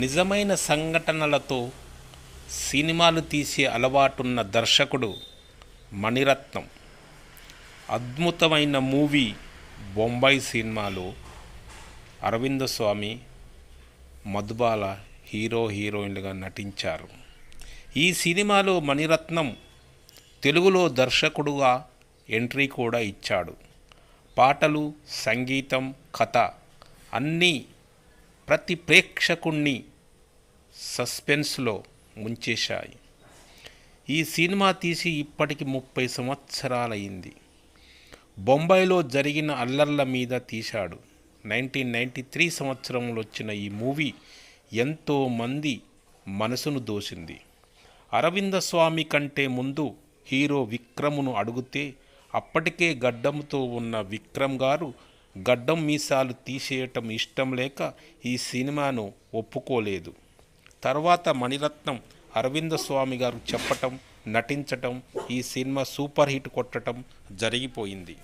నిజమైన సంఘటనలతో సినిమాలు తీసే అలవాటున్న దర్శకుడు మణిరత్నం. అద్భుతమైన మూవీ బొంబాయి సినిమాలో అరవింద స్వామి మధుబాల హీరో హీరోయిన్లుగా నటించారు. ఈ సినిమాలో మణిరత్నం తెలుగులో దర్శకుడుగా ఎంట్రీ కూడా ఇచ్చాడు. పాటలు సంగీతం కథ అన్నీ ప్రతి ప్రేక్షకుణ్ణి సస్పెన్స్లో ముంచేశాయి. ఈ సినిమా తీసి ఇప్పటికి ముప్పై సంవత్సరాలయ్యింది. బొంబాయిలో జరిగిన అల్లర్ల మీద తీశాడు. నైన్టీన్ నైంటీ త్రీ సంవత్సరంలో వచ్చిన ఈ మూవీ ఎంతో మంది మనసును దోసింది. అరవింద స్వామి కంటే ముందు హీరో విక్రమును అడిగితే అప్పటికే గడ్డంతో ఉన్న విక్రమ్ గారు గడ్డం మీసాలు తీసేయటం ఇష్టం లేక ఈ సినిమాను ఒప్పుకోలేదు. తర్వాత మణిరత్నం అరవింద స్వామి గారు చెప్పటం నటించటం ఈ సినిమా సూపర్ హిట్ కొట్టడం జరిగిపోయింది.